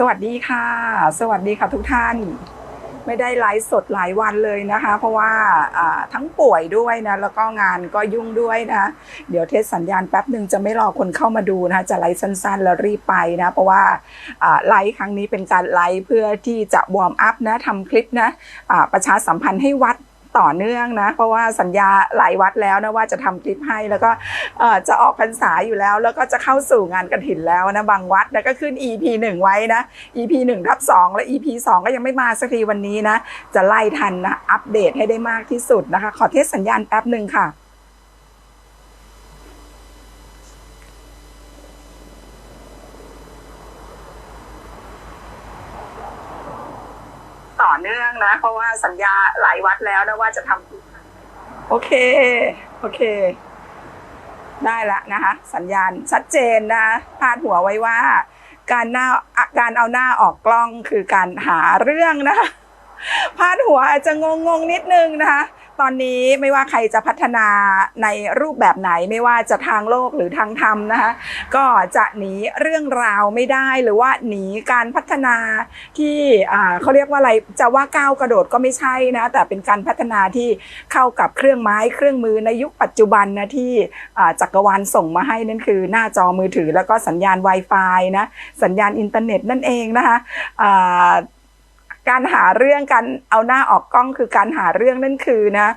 สวัสดีค่ะ สวัสดีค่ะทุกท่าน ไม่ได้ไลฟ์สดหลายวันเลยนะคะ เพราะว่าทั้งป่วยด้วยนะแล้วก็งานก็ยุ่งด้วยนะ เดี๋ยวเทสสัญญาณแป๊บหนึ่งจะไม่รอคนเข้ามาดูนะจะไลฟ์สั้นๆ แล้วรีบไปนะเพราะว่าไลฟ์ครั้งนี้เป็นการไลฟ์เพื่อที่จะวอร์มอัพนะทำคลิปนะประชาสัมพันธ์ให้วัด ต่อเนื่องนะ เพราะว่าสัญญาหลายวัดแล้วนะว่าจะทำคลิปให้แล้วก็จะออกพรรษาอยู่แล้ว แล้วก็จะเข้าสู่งานกระถินแล้วนะบางวัดนะก็ขึ้น EP 1 ไว้นะ EP 1ทับ2และ EP 2 ก็ยังไม่มาสักทีวันนี้นะ จะไล่ทันนะอัปเดตให้ได้มากที่สุดนะคะ ขอเทสสัญญาณแป๊บหนึ่งค่ะ ต่อเนื่องนะ เพราะว่าสัญญาหลายวัดแล้วนะว่าจะทำโอเค โอเค ได้ละนะคะ สัญญาณชัดเจนนะพาดหัวไว้ว่า การหน้าการเอาหน้าออกกล้องคือการหาเรื่องนะคะพาดหัวอาจจะงงงนิดนึงนะคะ ตอนนี้ไม่ว่าใครจะพัฒนาในรูปแบบไหนไม่ว่าจะทางโลกหรือทางธรรมนะคะก็จะหนีเรื่องราวไม่ได้หรือว่าหนีการพัฒนาที่เขาเรียกว่าอะไรจะว่าก้าวกระโดดก็ไม่ใช่นะแต่เป็นการพัฒนาที่เข้ากับเครื่องไม้เครื่องมือในยุคปัจจุบันนะที่จักรวาลส่งมาให้นั่นคือ หน้าจอมือถือแล้วก็สัญญาณ Wi-Fi นะสัญญาณอินเทอร์เน็ตนั่นเองนะคะ การหาเรื่องการเอาหน้าออกกล้องคือการหาเรื่องนั่นคือนะ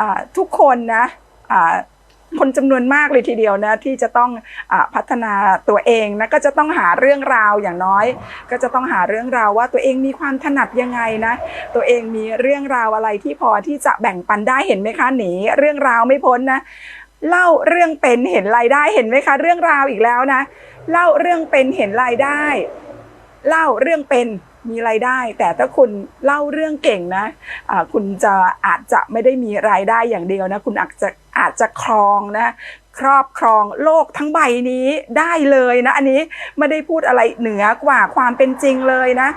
อ่าทุกคนนะคนจำนวนมากเลยทีเดียวนะที่จะต้องอพัฒนาตัวเองนะก็จะต้องหาเรื่องราวอย่างน้อย ก็จะต้องหาเรื่องราวว่าตัวเองมีความถนัดยังไงนะตัวเองมีเรื่องราวอะไรที่พอที่จะแบ่งปันได้เห็นไหมคะหนีเรื่องราวไม่พ้นนะเล่าเรื่องเป็นเห็นรายได้เห็นไหมคะ เรื่องราวอีกแล้วนะ เล่าเรื่องเป็นเห็นรายได้ เล่าเรื่องเป็น มีรายได้ แต่ถ้าคุณเล่าเรื่องเก่งนะอ่าคุณจะอาจจะไม่ได้มีรายได้อย่างเดียวนะคุณอาจจะอาจจะครองนะครอบครองโลกทั้งใบนี้ได้เลยนะ อันนี้ไม่ได้พูดอะไรเหนือกว่าความเป็นจริงเลยนะ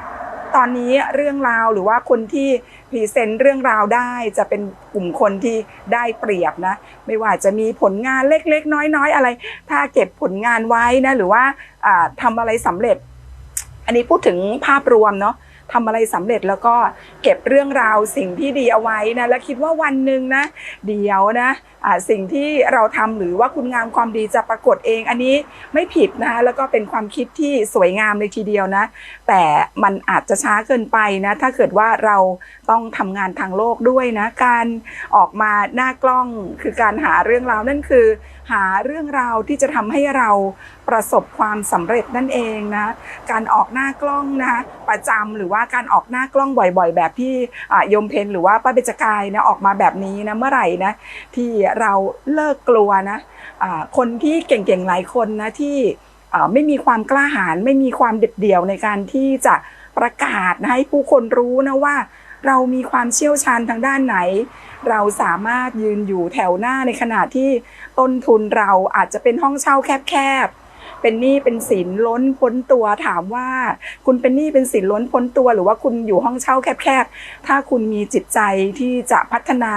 ตอนนี้เรื่องราวหรือว่าคนที่พรีเซนต์เรื่องราวได้จะเป็นกลุ่มคนที่ได้เปรียบนะ ไม่ว่าจะมีผลงานเล็กๆ น้อยๆ อะไร ถ้าเก็บผลงานไว้นะ หรือว่าทำอะไรสำเร็จ อันนี้พูดถึงภาพรวมเนาะทำอะไรสำเร็จแล้วก็เก็บเรื่องราวสิ่งที่ดีเอาไว้นะ และคิดว่าวันหนึ่งนะ เดี๋ยวนะ สิ่งที่เราทำหรือว่าคุณงามความดีจะปรากฏเอง อันนี้ไม่ผิดนะคะแล้วก็เป็นความคิดที่สวยงามเลยทีเดียวนะ แต่มันอาจจะช้าเกินไปนะถ้าเกิดว่าเราต้องทำงานทางโลกด้วยนะการออกมาหน้ากล้องคือการหาเรื่องราวนั่นคือ หาเรื่องราวที่จะทำให้เราประสบความสำเร็จนั่นเองนะการออกหน้ากล้องนะประจำหรือว่าการออกหน้ากล้องบ่อยๆ แบบที่อ่าโยมเพนหรือว่าป้าเบจกายนะออกมาแบบนี้นะเมื่อไหร่นะที่เราเลิกกลัวนะะคนที่เก่งๆหลายคนนะที่ไม่มีความกล้าหาญไม่มีความเด็ดเดี่ยวในการที่จะประกาศนะให้ผู้คนรู้นะว่า เรามีความเชี่ยวชาญทางด้านไหน เราสามารถยืนอยู่แถวหน้าในขณะที่ต้นทุนเราอาจจะเป็นห้องเช่าแคบๆ เป็นหนี้เป็นสินล้นพ้นตัวถามว่า คุณเป็นหนี้เป็นสินล้นพ้นตัว หรือว่าคุณอยู่ห้องเช่าแคบๆ ถ้าคุณมีจิตใจที่จะพัฒนา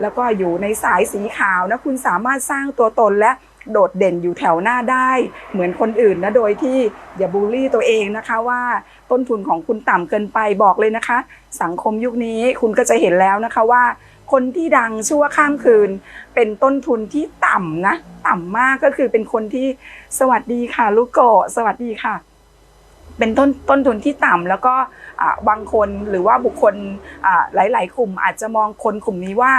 แล้วก็อยู่ในสายสีขาวนะคุณสามารถสร้างตัวตนและโดดเด่นอยู่แถวหน้าได้ เหมือนคนอื่นนะโดยที่อย่าบูลลี่ตัวเองนะคะว่าต้นทุนของคุณต่ำเกินไปบอกเลยนะคะ สังคมยุคนี้คุณก็จะเห็นแล้วนะคะว่า คนที่ดังชั่วข้ามคืน เป็นต้นทุนที่ต่ำนะ ต่ำมากก็คือเป็นคนที่สวัสดีค่ะ ลูกโกสวัสดีค่ะ เป็นต้นต้นทุนที่ต่ำแล้วก็บางคนหรือว่าบุคคลอ่าหลาย ๆ กลุ่มอาจจะมองคนกลุ่มนี้ว่า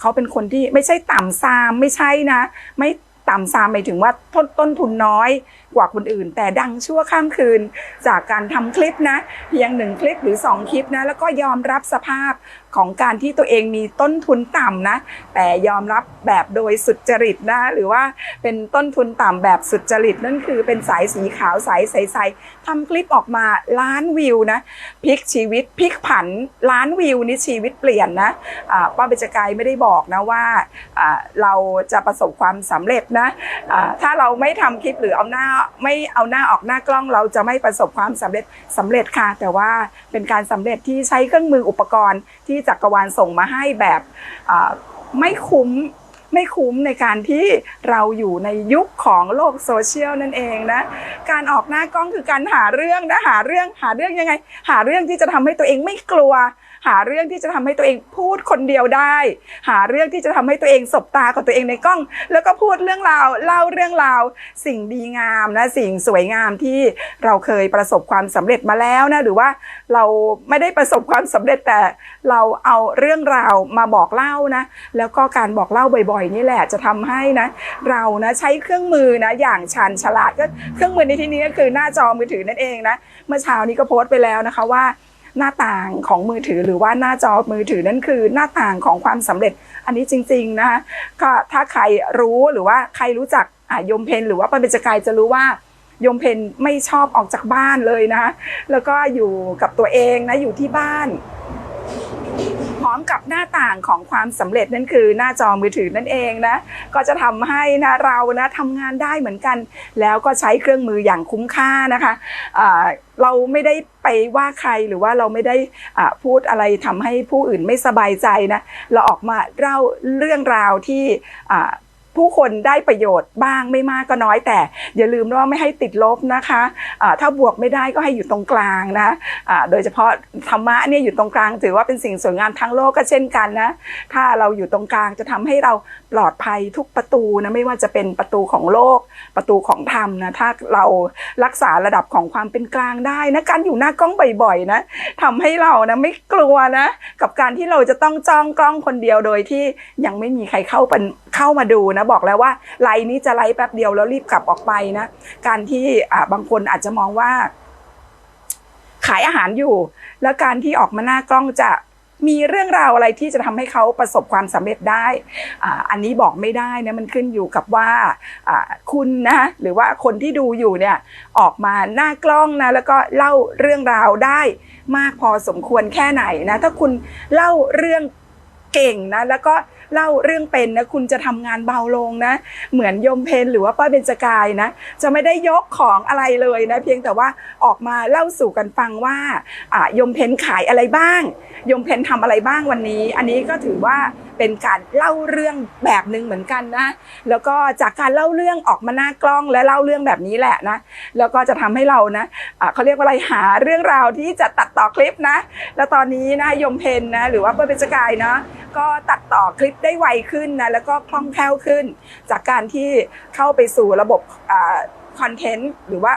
เขาเป็นคนที่ไม่ใช่ต่ำซามไม่ใช่นะ ไม่ต่ำซามหมายถึงว่าต้นต้นทุนน้อยกว่าคนอื่น แต่ดังชั่วข้ามคืนจากการทำคลิปนะเพียงหนึ่งคลิปหรือสองคลิปนะแล้วก็ยอมรับสภาพของการที่ตัวเองมีต้นทุนต่ำนะ แต่ยอมรับแบบโดยสุจริตนะ หรือว่าเป็นต้นทุนต่ำแบบสุจริต นั่นคือเป็นสายสีขาวสายใสๆทำคลิปออกมาล้านวิวนะพลิกชีวิตพลิกผันล้านวิวนี่ชีวิตเปลี่ยนนะอ่าป้าเบญจกายไม่ได้บอกนะว่าอ่าเราจะประสบความสำเร็จนะอ่าถ้าเราไม่ทำคลิปหรือเอาหน้าไม่เอาหน้าออกหน้ากล้องเราจะไม่ประสบความสำเร็จสำเร็จค่ะ แต่ว่าเป็นการสำเร็จที่ใช้เครื่องมืออุปกรณ์ ที่จักรวาลส่งมาให้แบบไม่คุ้มไม่คุ้มในการที่เราอยู่ในยุคของโลกโซเชียลนั่นเองนะ การออกหน้ากล้องคือการหาเรื่องนะหาเรื่องหาเรื่องยังไง หาเรื่องที่จะทำให้ตัวเองไม่กลัวหาเรื่องที่จะทำให้ตัวเองพูดคนเดียวได้ หาเรื่องที่จะทำให้ตัวเองสบตากับตัวเองในกล้อง แล้วก็พูดเรื่องราวเล่าเรื่องราว สิ่งดีงามนะสิ่งสวยงามที่เราเคยประสบความสำเร็จมาแล้วนะหรือว่าเราไม่ได้ประสบความสำเร็จแต่เราเอาเรื่องราวมาบอกเล่านะ แล้วก็การบอกเล่าบ่อยๆ นี่แหละจะทำให้นะเรานะใช้เครื่องมือนะอย่างชาญฉลาดก็เครื่องมือในที่นี้ก็คือหน้าจอมือถือนั่นเองนะเมื่อเช้านี้ก็โพสต์ไปแล้วนะคะว่า หน้าต่างของมือถือหรือว่าหน้าจอมือถือนั่นคือหน้าต่างของความสำเร็จอันนี้จริงๆนะคะก็ถ้าใครรู้หรือว่าใครรู้จักยมเพนหรือว่าปาเปจกายจะรู้ว่ายมเพนไม่ชอบออกจากบ้านเลยนะคะแล้วก็อยู่กับตัวเองนะอยู่ที่บ้าน มกับหน้าต่างของความสำเร็จนั่นคือหน้าจอมือถือนั่นเองนะก็จะทำให้นะเรานะทำงานได้เหมือนกัน แล้วก็ใช้เครื่องมืออย่างคุ้มค่านะคะะเราไม่ได้ไปว่าใครหรือว่าเราไม่ได้พูดอะไรทำให้ผู้อื่นไม่สบายใจนะเราออกมาเล่าเรื่องราวที่ ผู้คนได้ประโยชน์บ้างไม่มากก็น้อยแต่ อย่าลืมว่าไม่ให้ติดลบนะคะะถ้าบวกไม่ได้ก็ให้อยู่ตรงกลางนะะโดยเฉพาะธรรมะเนี่ยอยู่ตรงกลาง ถือว่าเป็นสิ่งสวยงามทั้งโลกก็เช่นกันนะถ้าเราอยู่ตรงกลางจะทำให้เราปลอดภัยทุกประตูนะไม่ว่าจะเป็นประตูของโลกประตูของธรรมนะถ้าเรารักษาระดับของความเป็นกลางได้นะการอยู่หน้ากล้องบ่อยๆนะทำให้เรานะไม่กลัวนะ กับการที่เราจะต้องจ้องกล้องคนเดียวโดยที่ยังไม่มีใครเข้าเป็น เข้ามาดูนะบอกแล้วว่าไลน์นี้จะไลฟ์แป๊บเดียวแล้วรีบกลับออกไปนะการที่อ่าบางคนอาจจะมองว่า ขายอาหารอยู่ แล้วการที่ออกมาหน้ากล้องจะมีเรื่องราวอะไรที่จะทำให้เขาประสบความสำเร็จได้อ่าอันนี้บอกไม่ได้นะมันขึ้นอยู่กับว่าอ่าคุณนะหรือว่าคนที่ดูอยู่เนี่ยออกมาหน้ากล้องนะแล้วก็เล่าเรื่องราวได้มากพอสมควรแค่ไหนนะถ้าคุณเล่าเรื่องเก่งนะแล้วก็ เล่าเรื่องเป็นนะคุณจะทำงานเบาลงนะ เหมือนยมเพนหรือว่าป้าเบญจกายนะ จะไม่ได้ยกของอะไรเลยนะ เพียงแต่ว่าออกมาเล่าสู่กันฟังว่าอ่ายมเพนขายอะไรบ้าง ยมเพนทำอะไรบ้างวันนี้ อันนี้ก็ถือว่าเป็นการเล่าเรื่องแบบหนึ่งเหมือนกันนะ แล้วก็จากการเล่าเรื่องออกมาหน้ากล้องและเล่าเรื่องแบบนี้แหละนะ แล้วก็จะทำให้เรานะะเขาเรียกว่าอะไรหาเรื่องราวที่จะตัดต่อคลิปนะ แล้วตอนนี้นะยมเพนนะหรือว่าเปิ้ลเบญจกายเนาะก็ตัดต่อคลิปได้ไวขึ้นนะแล้วก็คล่องแคล่วขึ้น จากการที่เข้าไปสู่ระบบคอนเทนต์หรือว่า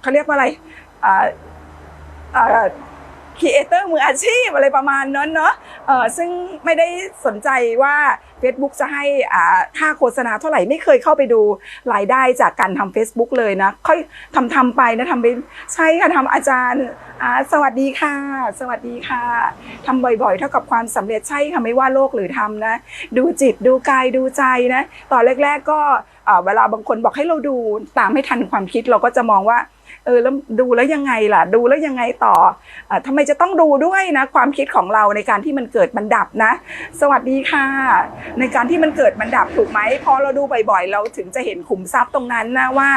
เขาเรียกว่าอะไรครีเอเตอร์มืออาชีพอะไรประมาณนั้นเนาะซึ่งไม่ได้สนใจว่า Facebook จะให้ค่าโฆษณาเท่าไหร่ไม่เคยเข้าไปดูรายได้จากการทำ Facebook เลยนะ ค่อยทำทำไปนะทำไปใช่ค่ะทำอาจารย์ สวัสดีค่ะ สวัสดีค่ะทำบ่อยๆ เท่ากับความสำเร็จใช่ค่ะไม่ว่าโลกหรือทำนะ ดูจิตดูกายดูใจนะ ตอนแรก ๆ ก็เวลาบางคนบอกให้เราดูตามให้ทันความคิดเราก็จะมองว่า เออแล้วดูแล้วยังไงล่ะ ดูแล้วยังไงต่ออทำไมจะต้องดูด้วยนะ ความคิดของเราในการที่มันเกิดมันดับนะ สวัสดีค่ะ ในการที่มันเกิดมันดับถูกไหมพอเราดูบ่อยๆ เราถึงจะเห็นขุมทรัพย์ตรงนั้นนะว่า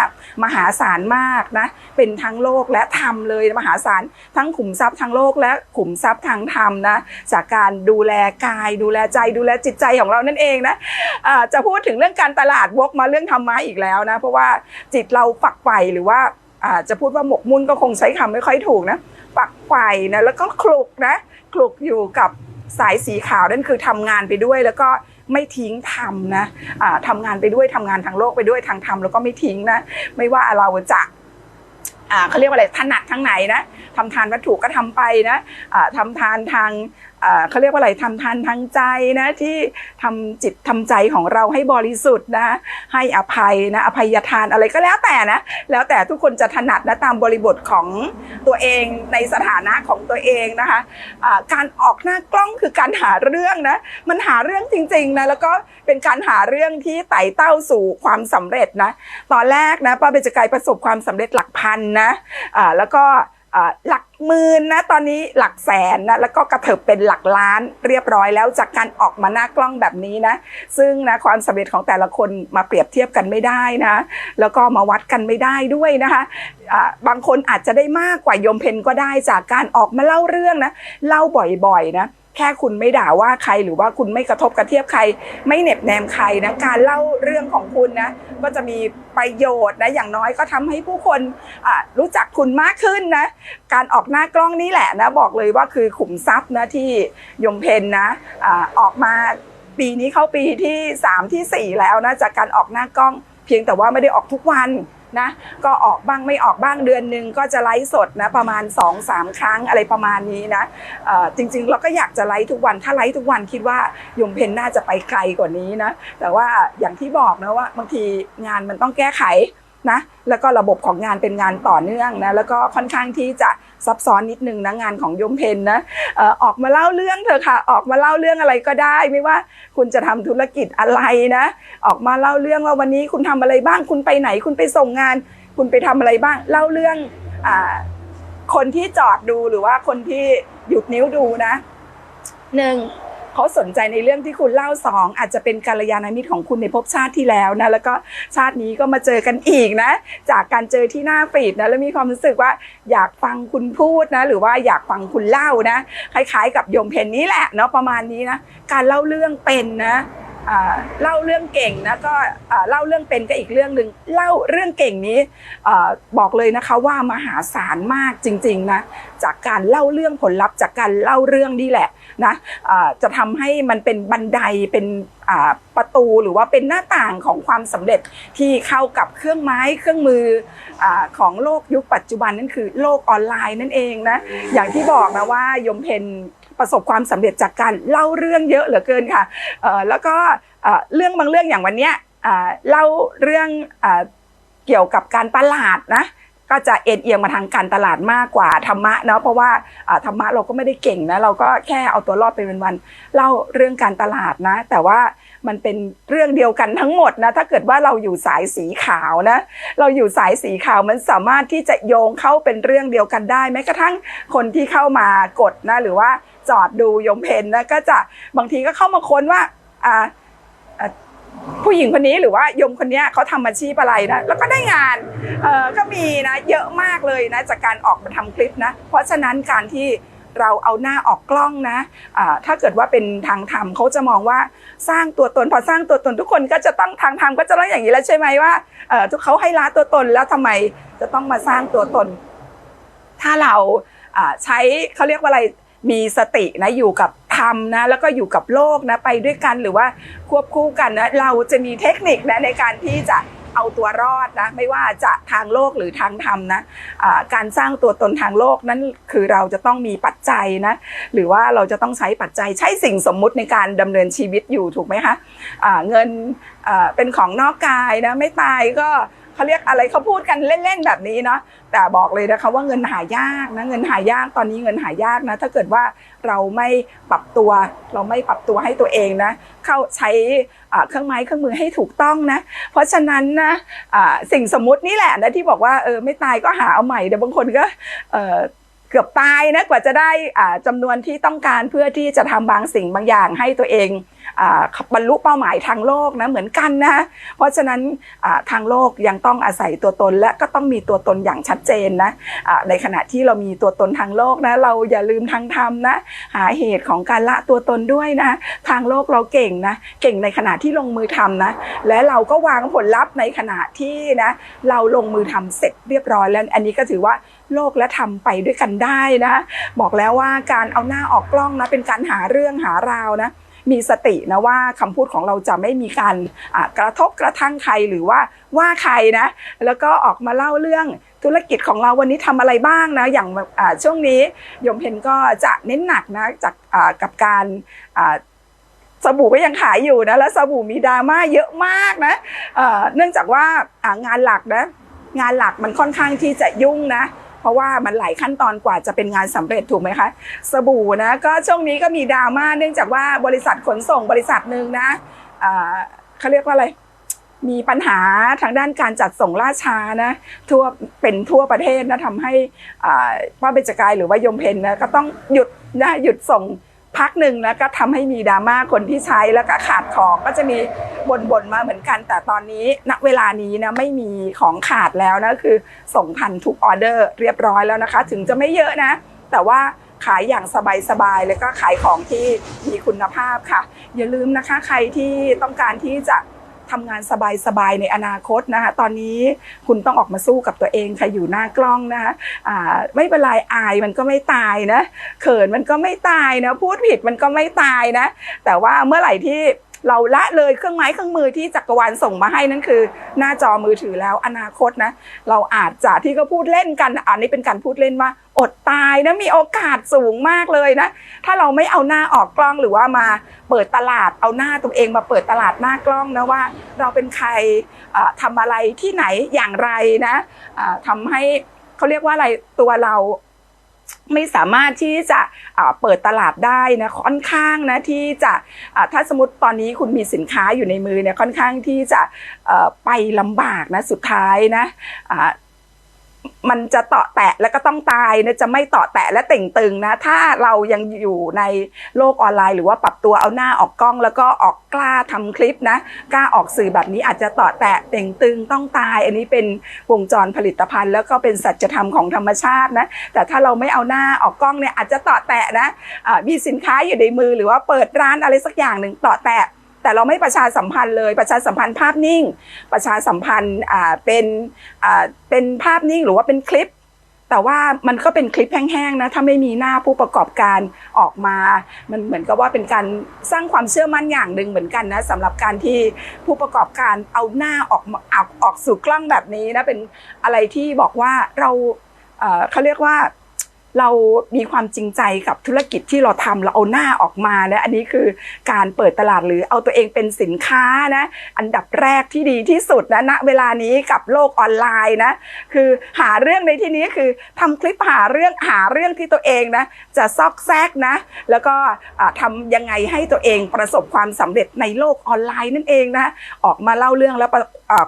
มหาศาลมากนะ เป็นทั้งโลกและธรรมเลยมหาศาลทั้งขุมทรัพย์ทางโลกและขุมทรัพย์ทางธรรมนะจากการดูแลกาย ดูแลใจดูแลจิตใจของเรานั่นเองนะะจะพูดถึงเรื่องการตลาดวกมาเรื่องธรรมะอีกแล้วนะเพราะว่าจิตเราฝักใฝ่หรือว่า อาจจะพูดว่าหมกมุ่นก็คงใช้คำไม่ค่อยถูกนะ ปักไฟนะแล้วก็คลุกนะคลุกอยู่กับสายสีขาวนั่นคือทำงานไปด้วยแล้วก็ไม่ทิ้งทำนะะทำงานไปด้วยทำงานทางโลกไปด้วยทางธรรมแล้วก็ไม่ทิ้งนะ ไม่ว่าเราจะเขาเรียกว่าอะไรถนัดทางไหนนะทำทานวัตถุก็ทำไปนะะทำทานทางเขาเรียกว่าอะไรทำทานทางใจนะที่ทำจิตทำใจของเราให้บริสุทธิ์นะให้อภัยนะอภัยทานอะไรก็แล้วแต่นะแล้วแต่ทุกคนจะถนัดนะตามบริบทของตัวเองในสถานะของตัวเองนะคะะการออกหน้ากล้องคือการหาเรื่องนะมันหาเรื่องจริงๆนะแล้วก็เป็นการหาเรื่องที่ไต่เต้าสู่ความสำเร็จนะตอนแรกนะป้าเบญจกายประสบความสำเร็จหลักพันนะะแล้วก็ หลักหมื่นนะตอนนี้หลักแสนนะแล้วก็กระเถิบเป็นหลักล้านเรียบร้อยแล้วจากการออกมาหน้ากล้องแบบนี้นะ ซึ่งนะความสำเร็จของแต่ละคนมาเปรียบเทียบกันไม่ได้นะ แล้วก็มาวัดกันไม่ได้ด้วยนะคะะบางคนอาจจะได้มากกว่ายมเพนก็ได้จากการออกมาเล่าเรื่องนะเล่าบ่อยๆนะ แค่คุณไม่ด่าว่าใครหรือว่าคุณไม่กระทบกระเทียบใคร ไม่เหน็บแนมใครนะการเล่าเรื่องของคุณนะก็จะมีประโยชน์นะอย่างน้อยก็ทำให้ผู้คนรู้จักคุณมากขึ้นนะการออกหน้ากล้องนี่แหละนะบอกเลยว่าคือขุมทรัพย์นะที่ยมเพนนะอออกมาปีนี้เข้าปีที่ 3ทีสี่ 4 แล้วนะจากการออกหน้ากล้อง เพียงแต่ว่าไม่ได้ออกทุกวัน นะก็ออกบ้างไม่ออกบ้างเดือนหนึ่งก็จะไลฟ์สดนะประมาณ 2-3 ครั้งอะไรประมาณนี้นะจริงๆ เราก็อยากจะไลฟ์ทุกวันถ้าไลฟ์ทุกวันคิดว่ายมเพนน่าจะไปไกลกว่านี้นะแต่ว่าอย่างที่บอกนะว่าบางทีงานมันต้องแก้ไข นะแล้วก็ระบบของงานเป็นงานต่อเนื่องนะแล้วก็ค่อนข้างที่จะซับซ้อนนิดนึงนะงานของยมเพนนะออกมาเล่าเรื่องเถอะค่ะ ออกมาเล่าเรื่องอะไรก็ได้ ไม่ว่าคุณจะทำธุรกิจอะไรนะ ออกมาเล่าเรื่องว่าวันนี้คุณทำอะไรบ้าง คุณไปไหน คุณไปส่งงาน คุณไปทำอะไรบ้าง เล่าเรื่องอคนที่จอดดูหรือว่าคนที่หยุดนิ้วดูนะหนึ่ง เขาสนใจในเรื่องที่คุณเล่าสองอาจจะเป็นกัลยาณมิตรของคุณในภพชาติที่แล้วนะแล้วก็ชาตินี้ก็มาเจอกันอีกนะ จากการเจอที่หน้าฟีดนะแล้วมีความรู้สึกว่าอยากฟังคุณพูดนะ หรือว่าอยากฟังคุณเล่านะ คล้าย ๆ กับโยมเพนนี้แหละเนาะประมาณนี้นะการเล่าเรื่องเป็นนะเล่าเรื่องเก่งนะก็เล่าเรื่องเป็นก็อีกเรื่องหนึ่งเล่าเรื่องเก่งนี้บอกเลยนะคะว่ามหาศาลมากจริงๆนะจากการเล่าเรื่องผลลัพธ์จากการเล่าเรื่องนี่แหละ นะอ่าจะทำให้มันเป็นบันไดเป็นประตูหรือว่าเป็นหน้าต่างของความสำเร็จที่เข้ากับเครื่องไม้เครื่องมืออของโลกยุคปัจจุบันนั่นคือโลกออนไลน์นั่นเองนะอย่างที่บอกนะว่ายมเพนประสบความสำเร็จจากการเล่าเรื่องเยอะเหลือเกินค่ะแล้วก็เรื่องบางเรื่องอย่างวันนี้เล่าเรื่องอเกี่ยวกับการตลาดนะ ก็จะเอ็นเอียงมาทางการตลาดมากกว่าธรรมะเนาะเพราะว่าธรรมะเราก็ไม่ได้เก่งนะเราก็แค่เอาตัวรอดไปวันๆเล่าเรื่องการตลาดนะ แต่ว่ามันเป็นเรื่องเดียวกันทั้งหมดนะถ้าเกิดว่าเราอยู่สายสีขาวนะ เราอยู่สายสีขาวมันสามารถที่จะโยงเข้าเป็นเรื่องเดียวกันได้แม้กระทั่งคนที่เข้ามากดนะหรือว่าจอดดูยมเพนนะก็จะบางทีก็เข้ามาค้นว่าอ่า ผู้หญิงคนนี้หรือว่ายมคนนี้เขาทำอาชีพอะไรนะแล้วก็ได้งานเออก็มีนะเยอะมากเลยนะจากการออกมาทำคลิปนะเพราะฉะนั้นการที่เราเอาหน้าออกกล้องนะอ่าถ้าเกิดว่าเป็นทางธรรมเขาจะมองว่าสร้างตัวตนพอสร้างตัวตนทุกคนก็จะต้องทางธรรมก็จะต้องอย่างนี้แล้วใช่ไหมว่าทุกเขาให้ละตัวตนแล้วทำไมจะต้องมาสร้างตัวตน ถ้าเราใช้เขาเรียกว่าอะไรมีสตินะอยู่กับ ธรรมนะแล้วก็อยู่กับโลกนะไปด้วยกันหรือว่าควบคู่กันนะเราจะมีเทคนิคนะในการที่จะเอาตัวรอดนะไม่ว่าจะทางโลกหรือทางธรรมนะอ่าการสร้างตัวตนทางโลกนั้นคือเราจะต้องมีปัจจัยนะหรือว่าเราจะต้องใช้ปัจจัยใช้สิ่งสมมุติในการดำเนินชีวิตอยู่ถูกไหมคะอ่าเงินเป็นของนอกกายนะไม่ตายก็ เขาเรียกอะไรเขาพูดกันเล่นๆแบบนี้เนาะแต่บอกเลยนะคะว่าเงินหายากนะเงินหายากตอนนี้เงินหายากนะถ้าเกิดว่าเราไม่ปรับตัว เราไม่ปรับตัวให้ตัวเองนะเข้าใช้เครื่องไม้เครื่องมือให้ถูกต้องนะ เพราะฉะนั้นนะสิ่งสมมุตินี่แหละนะที่บอกว่าเออไม่ตายก็หาเอาใหม่แต่บางคนก็ เกือบตายนะกว่าจะได้อ่าจำนวนที่ต้องการเพื่อที่จะทำบางสิ่งบางอย่างให้ตัวเองบรรลุเป้าหมายทางโลกนะเหมือนกันนะเพราะฉะนั้นทางโลกยังต้องอาศัยตัวตนและก็ต้องมีตัวตนอย่างชัดเจนนะในขณะที่เรามีตัวตนทางโลกนะเราอย่าลืมทางธรรมนะหาเหตุของการละตัวตนด้วยนะทางโลกเราเก่งนะเก่งในขณะที่ลงมือทำนะและเราก็วางผลลัพธ์ในขณะที่นะเราลงมือทำเสร็จเรียบร้อยแล้วอันนี้ก็ถือว่า โลกและธรรมไปด้วยกันได้นะบอกแล้วว่าการเอาหน้าออกกล้องนะเป็นการหาเรื่องหาราวนะมีสตินะว่าคำพูดของเราจะไม่มีการกระทบกระทั่งใครหรือว่าว่าใครนะ แล้วก็ออกมาเล่าเรื่องธุรกิจของเราวันนี้ทำอะไรบ้างนะอย่างช่วงนี้ยมเพนก็จะเน้นหนักนะจากกับการสบู่ก็ยังขายอยู่นะแล้วสบู่มีดราม่าเยอะมากนะเอ่อเนื่องจากว่างานหลักนะงานหลักมันค่อนข้างที่จะยุ่งนะ เพราะว่ามันหลายขั้นตอนกว่าจะเป็นงานสำเร็จถูกไหมคะ สบู่นะก็ช่วงนี้ก็มีดราม่าเนื่องจากว่าบริษัทขนส่งบริษัทหนึ่งนะเขาเรียกว่าอะไรมีปัญหาทางด้านการจัดส่งล่าช้านะทั่วเป็นทั่วประเทศนะทำให้ว่าป้าเบญจกายหรือว่ายมเพนนะก็ต้องหยุดนะหยุดส่ง พักหนึ่งแล้วก็ทำให้มีดราม่าคนที่ใช้แล้วก็ขาดของก็จะมีบ่นๆมาเหมือนกัน แต่ตอนนี้ณเวลานี้นะไม่มีของขาดแล้วนะคือส่งทันทุกออเดอร์เรียบร้อยแล้วนะคะ ถึงจะไม่เยอะนะ แต่ว่าขายอย่างสบายๆแล้วก็ขายของที่มีคุณภาพค่ะ อย่าลืมนะคะใครที่ต้องการที่จะ ทำงานสบายๆในอนาคตนะคะตอนนี้คุณต้องออกมาสู้กับตัวเองค่ะอยู่หน้ากล้องนะคะไม่เป็นไรอายมันก็ไม่ตายนะเขินมันก็ไม่ตายนะพูดผิดมันก็ไม่ตายนะ แต่ว่าเมื่อไหร่ที่ เราละเลยเครื่องไม้เครื่องมือที่จักรวาลส่งมาให้นั่นคือ หน้าจอมือถือแล้วอนาคตนะ เราอาจจะที่ก็พูดเล่นกันอันนี้เป็นการพูดเล่นว่า อดตายนะมีโอกาสสูงมากเลยนะ ถ้าเราไม่เอาหน้าออกกล้องหรือว่ามาเปิดตลาดเอาหน้าตัวเองมาเปิดตลาดหน้ากล้องนะว่า เราเป็นใครเอ่อทำอะไรที่ไหนอย่างไรนะอ่าทำให้เขาเรียกว่าอะไรตัวเรา ไม่สามารถที่จะเปิดตลาดได้นะค่อนข้างนะที่จะถ้าสมมติตอนนี้คุณมีสินค้าอยู่ในมือเนี่ยค่อนข้างที่จะไปลำบากนะสุดท้ายนะ มันจะตาะแตะแล้วก็ต้องตายนะจะไม่ตาะแตะและเต่งตึงนะถ้าเรายังอยู่ในโลกออนไลน์ หรือว่าปรับตัวเอาหน้าออกกล้อง แล้วก็ออกกล้าทำคลิปนะกล้าออกสื่อแบบนี้อาจจะตาะแตะเต่งตึงต้องตาย อันนี้เป็นวงจรผลิตภัณฑ์ แล้วก็เป็นสัจธรรมของธรรมชาตินะแต่ถ้าเราไม่เอาหน้าออกกล้องเนี่ยอาจจะต่อแตะนะมีสินค้าอยู่ในมือหรือว่าเปิดร้านอะไรสักอย่างหนึ่งต่อแตะ แต่เราไม่ประชาสัมพันธ์เลยประชาสัมพันธ์ภาพนิ่ง ประชาสัมพันธ์เป็นเป็นภาพนิ่งหรือว่าเป็นคลิป แต่ว่ามันก็เป็นคลิปแห้งๆนะถ้าไม่มีหน้าผู้ประกอบการออกมา มันเหมือนกับว่าเป็นการสร้างความเชื่อมั่นอย่างหนึ่งเหมือนกันนะสำหรับการที่ผู้ประกอบการเอาหน้าออกออกออกสู่กล้องแบบนี้นะเป็นอะไรที่บอกว่าเราเขาเรียกว่า เรามีความจริงใจกับธุรกิจที่เราทำเราเอาหน้าออกมานะอันนี้คือการเปิดตลาดหรือเอาตัวเองเป็นสินค้านะอันดับแรกที่ดีที่สุดนะณเวลานี้กับโลกออนไลน์นะคือหาเรื่องในที่นี้คือทำคลิปหาเรื่องหาเรื่องที่ตัวเองนะจะซอกแซกนะแล้วก็อ่าทำยังไงให้ตัวเองประสบความสำเร็จในโลกออนไลน์นั่นเองนะออกมาเล่าเรื่องแล้วประ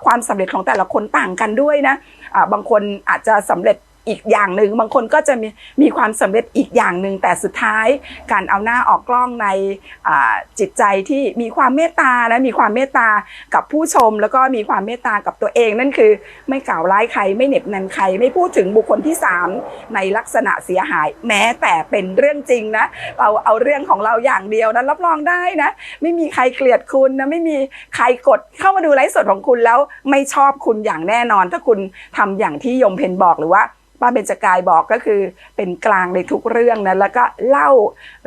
ความสำเร็จของแต่ละคนต่างกันด้วยนะอ่าบางคนอาจจะสำเร็จ อีกอย่างหนึ่งบางคนก็จะมีมีความสำเร็จอีกอย่างหนึ่งแต่สุดท้ายการเอาหน้าออกกล้องในจิตใจที่มีความเมตตาและมีความเมตตากับผู้ชม แล้วก็มีความเมตตากับตัวเอง นั่นคือไม่กล่าวร้ายใครไม่เหน็บนันใคร ไม่พูดถึงบุคคลที่สามในลักษณะเสียหาย แม้แต่เป็นเรื่องจริงนะเราเอาเรื่องของเราอย่างเดียวนะรับรองได้นะ ไม่มีใครเกลียดคุณนะไม่มีใครกดเข้ามาดูไลฟ์สดของคุณแล้วไม่ชอบคุณอย่างแน่นอน ถ้าคุณทำอย่างที่ยมเพนบอกหรือว่า ป้าเบญจกายบอกก็คือเป็นกลางในทุกเรื่องนะแล้วก็เล่า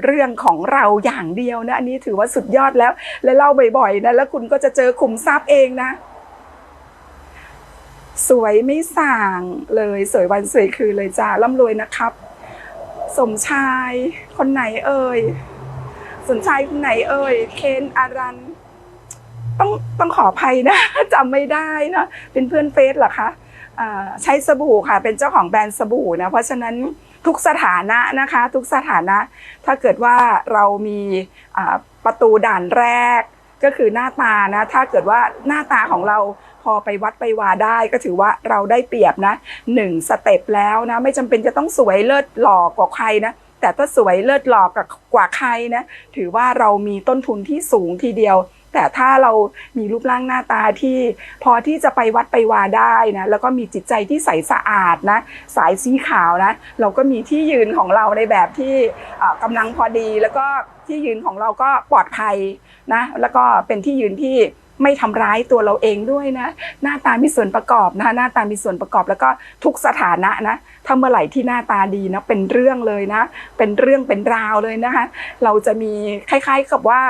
เรื่องของเราอย่างเดียวนะอันนี้ถือว่าสุดยอดแล้ว และเล่าบ่อยๆนะแล้วคุณก็จะเจอขุมทรัพย์เองนะสวยไม่ส่างเลยสวยวันสวยคืนเลยจ้าร่ำรวยนะครับ สมชายคนไหนเอ่ยสนใจคนไหนเอ่ยเคนอารัน ต้องต้องขออภัยนะจำไม่ได้นะเป็นเพื่อนเฟซเหรอคะ ใช้สบู่ค่ะ เป็นเจ้าของแบรนด์สบู่นะเพราะฉะนั้นทุกสถานะนะคะ ทุกสถานะ ถ้าเกิดว่าเรามีประตูด่านแรก ก็คือหน้าตานะ ถ้าเกิดว่าหน้าตาของเราพอไปวัดไปวาได้ก็ถือว่าเราได้เปรียบนะหนึ่งสเต็ปแล้วนะ ไม่จำเป็นจะต้องสวยเลิศหล่อกว่าใครนะแต่ถ้าสวยเลิศหล่อกว่ากว่าใครนะถือว่าเรามีต้นทุนที่สูงทีเดียว แต่ถ้าเรามีรูปร่างหน้าตาที่พอที่จะไปวัดไปวาได้นะแล้วก็มีจิตใจที่ใสสะอาดนะสายสีขาวนะเราก็มีที่ยืนของเราในแบบที่อ่ากำลังพอดี แล้วก็ที่ยืนของเราก็ปลอดภัยนะแล้วก็เป็นที่ยืนที่ไม่ทำร้ายตัวเราเองด้วยนะ หน้าตามีส่วนประกอบนะหน้าตามีส่วนประกอบแล้วก็ทุกสถานะนะถ้าเมื่อไหร่ที่หน้าตาดีนะเป็นเรื่องเลยนะ เป็นเรื่องเป็นราวเลยนะคะ เราจะมีคล้ายๆกับว่า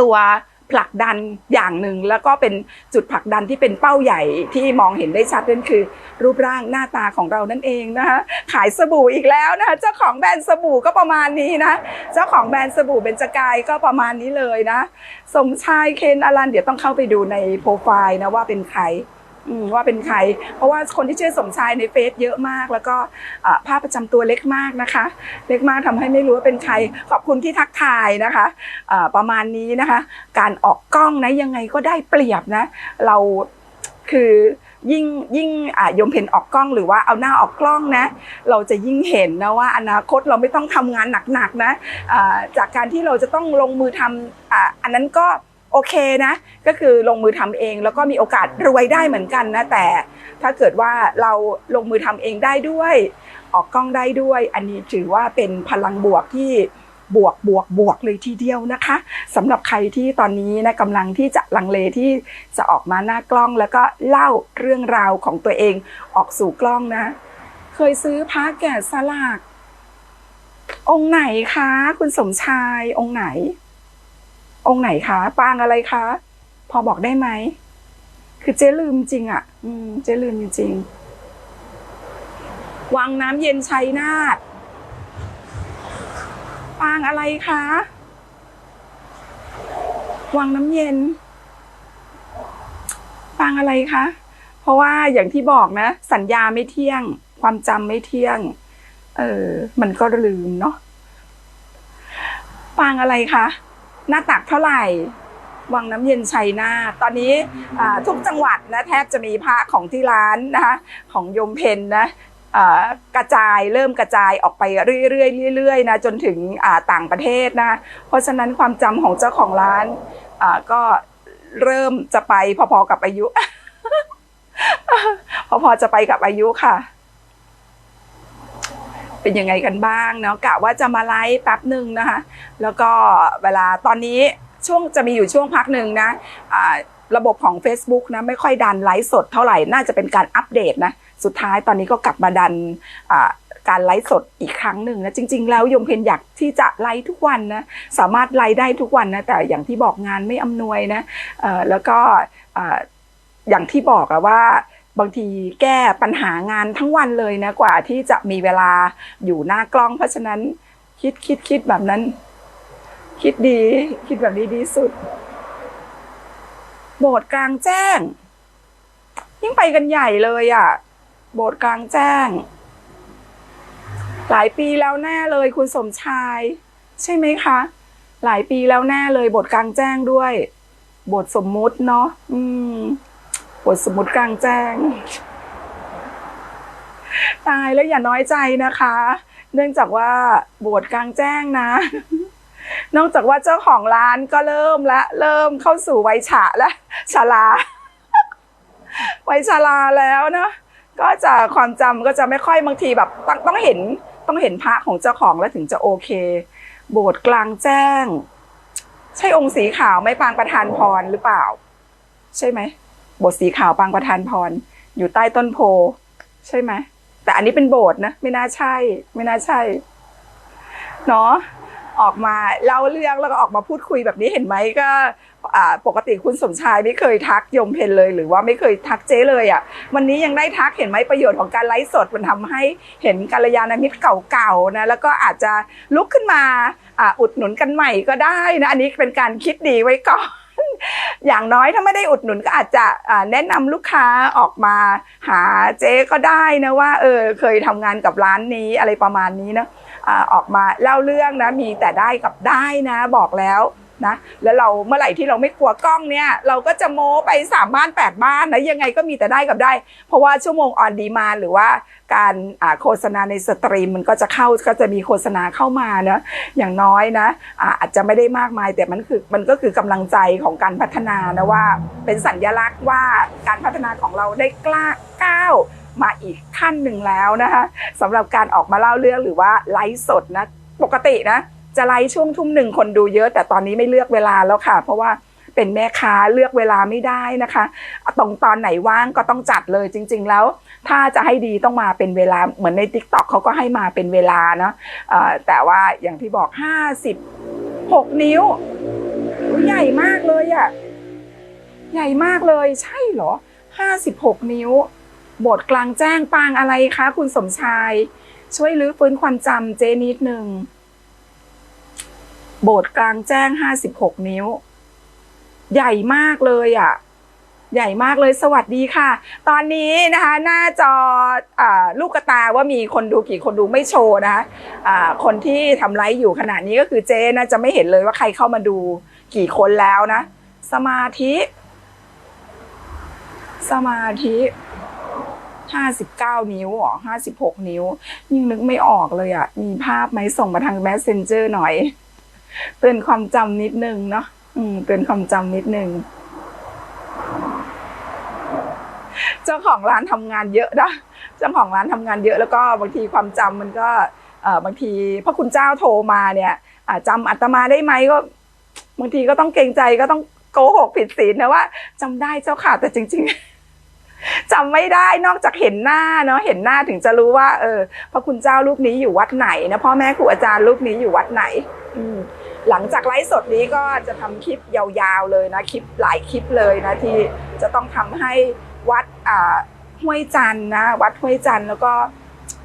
ตัวผลักดันอย่างหนึ่งแล้วก็เป็นจุดผลักดันที่เป็นเป้าใหญ่ที่มองเห็นได้ชัดนั่นคือ รูปร่างหน้าตาของเรานั่นเองนะคะขายสบู่อีกแล้วนะคะเจ้าของแบรนด์สบู่ก็ประมาณนี้นะ เจ้าของแบรนด์สบู่เบญจกายก็ประมาณนี้เลยนะสมชายเคนอลันเดี๋ยวต้องเข้าไปดูในโปรไฟล์นะว่าเป็นใคร ว่าเป็นใคร เพราะว่าคนที่ชื่อสมชายในเฟซเยอะมาก แล้วก็ภาพประจำตัวเล็กมากนะคะ เล็กมากทำให้ไม่รู้ว่าเป็นใคร ขอบคุณที่ทักทายนะคะประมาณนี้นะคะ การออกกล้องนะยังไงก็ได้เปรียบนะ เราคือยิ่งยิ่งยมเพนออกกล้องหรือว่าเอาหน้าออกกล้องนะ เราจะยิ่งเห็นนะว่าอนาคตเราไม่ต้องทำงานหนักๆนะจากการที่เราจะต้องลงมือทำอ่าอันนั้นก็ โอเคนะ ก็คือลงมือทำเอง แล้วก็มีโอกาสรวยได้เหมือนกันนะแต่ ถ้าเกิดว่าเราลงมือทำเองได้ด้วย ออกกล้องได้ด้วย อันนี้ถือว่าเป็นพลังบวกที่บวกบวกบวกเลยทีเดียวนะคะสำหรับใครที่ตอนนี้นะกำลังที่จะลังเลที่จะออกมาหน้ากล้องแล้วก็เล่าเรื่องราวของตัวเองออกสู่กล้องนะ เคยซื้อพระแกะสลักองค์ไหนคะ คุณสมชายองค์ไหน องค์ไหนคะ ปางอะไรคะ พอบอกได้ไหม คือเจ๊ลืมจริงอะ่ะ อืม เจ๊ลืมจริงวังน้ำเย็นชัยนาทปางอะไรคะ วังน้ำเย็น ปางอะไรคะ เพราะว่าอย่างที่บอกนะ สัญญาไม่เที่ยง ความจำไม่เที่ยง เออ มันก็ลืมเนาะ ปางอะไรคะ หน้าตักเท่าไหร่วังน้ำเย็นชัยนาตอนนี้ทุกจังหวัดนะแทบจะมีพระของที่ร้านนะคะของยมเพนนะกระจายเริ่มกระจายออกไปเรื่อยๆเรื่อยๆนะจนถึงต่างประเทศนะเพราะฉะนั้นความจำของเจ้าของร้านก็เริ่มจะไปพอๆกับอายุ พอๆจะไปกับอายุค่ะ เป็นยังไงกันบ้างเนาะกะว่าจะมาไลฟ์แป๊บหนึ่งนะคะ แล้วก็เวลาตอนนี้ช่วงจะมีอยู่ช่วงพักหนึ่งนะระบบของ Facebook นะไม่ค่อยดันไลฟ์สดเท่าไหร่น่าจะเป็นการอัปเดตนะสุดท้ายตอนนี้ก็กลับมาดันการไลฟ์สดอีกครั้งหนึ่งนะจริง ๆ แล้วยมเพนอยากที่จะไลฟ์ทุกวันนะสามารถไลฟ์ได้ทุกวันนะแต่อย่างที่บอกงานไม่อำนวยนะแล้วก็อย่างที่บอกอะว่า บางทีแก้ปัญหางานทั้งวันเลยนะกว่าที่จะมีเวลาอยู่หน้ากล้อง เพราะฉะนั้นคิดคิดคิดแบบนั้น คิดดีคิดแบบนี้ดีสุด โบสถ์กลางแจ้ง ยิ่งไปกันใหญ่เลยอะ่ะ โบสถ์กลางแจ้ง หลายปีแล้วแน่เลยคุณสมชาย ใช่ไหมคะ หลายปีแล้วแน่เลยโบสถ์กลางแจ้งด้วย โบสถ์สมมุติเนาะอืม บสถ์สมมุติกลางแจ้ง ตายแล้วอย่าน้อยใจนะคะ เนื่องจากว่าโบสถ์กลางแจ้งนะ นอกจากว่าเจ้าของร้านก็เริ่มละเริ่มเข้าสู่วัยฉะและชราวัยชราแล้วเนาะก็จะความจำก็จะไม่ค่อยบางทีแบบต้องต้องเห็นต้องเห็นพระของเจ้าของแล้วถึงจะโอเค โบสถ์กลางแจ้ง ใช่องค์สีขาวไม่ปางประธานพรหรือเปล่า ใช่ไหม โบสถ์สีขาวปางประธานพร อยู่ใต้ต้นโพ ใช่ไหมแต่อันนี้เป็นโบสถ์นะ ไม่น่าใช่ ไม่น่าใช่เนาะออกมาเล่าเรื่องแล้วก็ออกมาพูดคุยแบบนี้เห็นไหมก็ปกติคุณสมชายไม่เคยทักยมเพนเลย หรือว่าไม่เคยทักเจ๊เลยอะวันนี้ยังได้ทักเห็นไหมประโยชน์ของการไลฟ์สดมันทำให้เห็นกัลยาณมิตรเก่าๆนะแล้วก็อาจจะลุกขึ้นมาอ่าอุดหนุนกันใหม่ก็ได้นะอันนี้เป็นการคิดดีไว้ก่อน อย่างน้อยถ้าไม่ได้อุดหนุนก็อาจจะแนะนำลูกค้าออกมาหาเจ๊ก็ได้นะว่าเออเคยทำงานกับร้านนี้อะไรประมาณนี้นะออกมาเล่าเรื่องนะมีแต่ได้กับได้นะบอกแล้ว นะแล้วเราเมื่อไหร่ที่เราไม่กลัวกล้องเนี่ยเราก็จะโม้ไปสามบ้านแปดบ้านนะยังไงก็มีแต่ได้กับได้ เพราะว่าชั่วโมงออนดีมาหรือว่าการโฆษณาในสตรีมมันก็จะเข้าก็จะมีโฆษณาเข้ามานะอย่างน้อยนะอาอาจจะไม่ได้มากมาย แต่มันคือมันก็คือกำลังใจของการพัฒนานะว่า เป็นสัญลักษณ์ว่าการพัฒนาของเราได้กล้าก้าวมาอีกขั้นหนึ่งแล้วนะคะสำหรับการออกมาเล่าเรื่องหรือว่าไลฟ์สดนะปกตินะ จะไลฟ์ช่วงทุ่มหนึ่งคนดูเยอะ แต่ตอนนี้ไม่เลือกเวลาแล้วค่ะ เพราะว่าเป็นแม่ค้าเลือกเวลาไม่ได้นะคะ ตรงตอนไหนว่างก็ต้องจัดเลยจริง ๆ แล้ว ถ้าจะให้ดีต้องมาเป็นเวลาเหมือนใน t ิ k t o k เขาก็ให้มาเป็นเวลาเนาะแต่ว่าอย่างที่บอก 56 นิ้ว ใหญ่มากเลยอะใหญ่มากเลยใช่เหรอ 56 นิ้วบสถ์กลางแจ้งปางอะไรคะ คุณสมชาย ช่วยรื้อฟื้นความจำเจนิดหนึ่ง โบสถ์กลางแจ้ง56นิ้ว ใหญ่มากเลยอะ ใหญ่มากเลยสวัสดีค่ะ ตอนนี้นะคะ หน้าจออลูกกระตาว่ามีคนดูกี่คนดูไม่โชว์นะคะอ่าคนที่ทำไลฟ์อยู่ขณะนี้ก็คือเจ๊นะ จะไม่เห็นเลยว่าใครเข้ามาดูกี่คนแล้วนะ สมาธิ สมาธิห้าสิบเก้านิ้วหรอห้าสิบหกนิ้ว ยิ่งนึกไม่ออกเลยอะ มีภาพไหมส่งมาทาง messenger หน่อย เตือนความจำนิดนึงเนาะอืมเตือนความจำนิดนึงเจ้าของร้านทำงานเยอะนะเจ้าของร้านทำงานเยอะแล้วก็บางทีความจำมันก็เอ่อบางทีพระคุณเจ้าโทรมาเนี่ยอ่าจำอาตมาได้ไหมก็บางทีก็ต้องเกรงใจก็ต้องโกหกผิดศีลนะว่าจำได้เจ้าค่ะแต่จริง ๆจำไม่ได้นอกจากเห็นหน้าเนาะเห็นหน้าถึงจะรู้ว่า เออพระคุณเจ้ารูปนี้อยู่วัดไหนนะพ่อแม่ครูอาจารย์รูปนี้อยู่วัดไหน อืม หลังจากไลฟ์สดนี้ก็จะทำคลิปยาวๆเลยนะคลิปหลายคลิปเลยนะที่จะต้องทำให้วัดห้วยจันนะวัดห้วยจันแล้วก็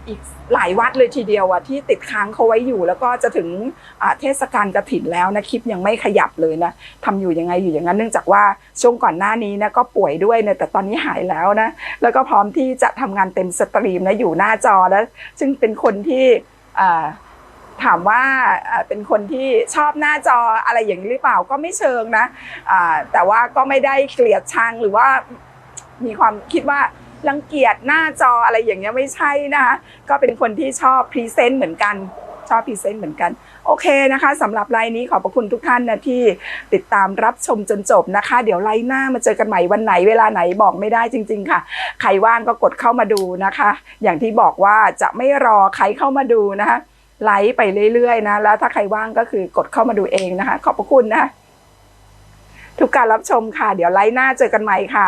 อีกหลายวัดเลยทีเดียวอะที่ติดค้างเขาไว้อยู่ แล้วก็จะถึงเทศกาลกระถินแล้วนะคลิปยังไม่ขยับเลยนะทำอยู่ยังไงอยู่อย่างนั้น เนื่องจากว่าช่วงก่อนหน้านี้นะก็ป่วยด้วยเนะแต่ตอนนี้หายแล้วนะแล้วก็พร้อมที่จะทำงานเต็มสตรีมนะอยู่หน้าจอแล้วซึ่งเป็นคนที่อ่า ถามว่าเป็นคนที่ชอบหน้าจออะไรอย่างนี้หรือเปล่าก็ไม่เชิงนะแต่ว่าก็ไม่ได้เกลียดชังหรือว่ามีความคิดว่ารังเกียจหน้าจออะไรอย่างเงี้ยไม่ใช่นะคะก็เป็นคนที่ชอบพรีเซนต์เหมือนกันชอบพรีเซนต์เหมือนกัน โอเคนะคะสำหรับไลน์นี้ขอบพระคุณทุกท่านนะที่ติดตามรับชมจนจบนะคะ เดี๋ยวไลน์หน้ามาเจอกันใหม่วันไหนเวลาไหนบอกไม่ได้จริง ๆ ค่ะ ใครว่างก็กดเข้ามาดูนะคะ อย่างที่บอกว่าจะไม่รอใครเข้ามาดูนะคะ ไลค์ไปเรื่อยๆนะแล้วถ้าใครว่างก็คือกดเข้ามาดูเองนะคะ ขอบพระคุณนะ ทุกการรับชมค่ะ เดี๋ยวไลค์หน้าเจอกันใหม่ค่ะ